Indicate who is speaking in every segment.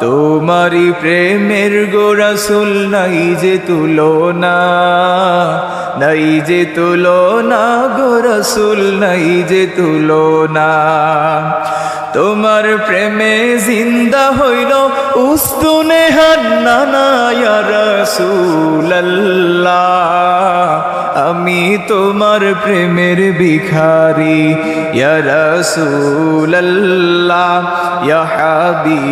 Speaker 1: তোমারি প্রেমের গোরসুল নাই যে তুলো না নাই যে তুলো না গোরসুল নাই যে তুলো না তোমার প্রেমে জিন্দা হইল উস্তুনে হান্নানা রসুল্লাহ আমি তোমার প্রেমের ভিখারি। রসুল্লাহ হাবিবাল্লাহ,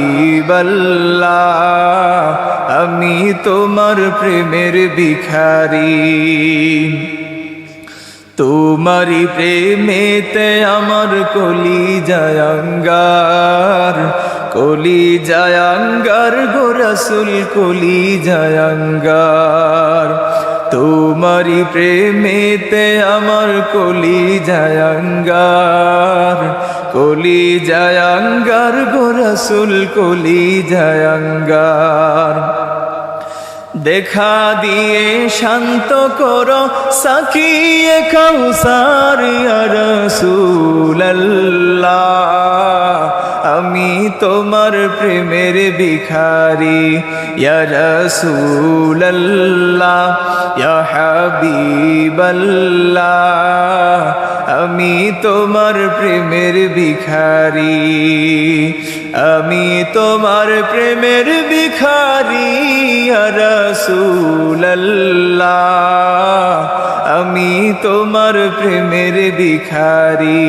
Speaker 1: আমি তোমার প্রেমের ভিখারি। তোমারি প্রেমেতে আমার কলি জায়াঙ্গার কলি জায়াঙ্গার গোরসুল কলি জায়াঙ্গার তোমারি প্রেমেতে আমার কলি জায়াঙ্গার কলি জায়াঙ্গার গোরসুল কলি জায়াঙ্গার দেখা দিয়ে শান্ত করো সাকিয়ে কাউসার রসুল্লাহ আমি তোমার প্রেমের ভিখারি। রসুল্লাহ হাবিবাল্লাহ, আমি তোমার প্রেমের ভিখারি। আমি তোমার প্রেমের ভিখারি রসুল্লাহ আমি তোমার প্রেমের ভিখারি।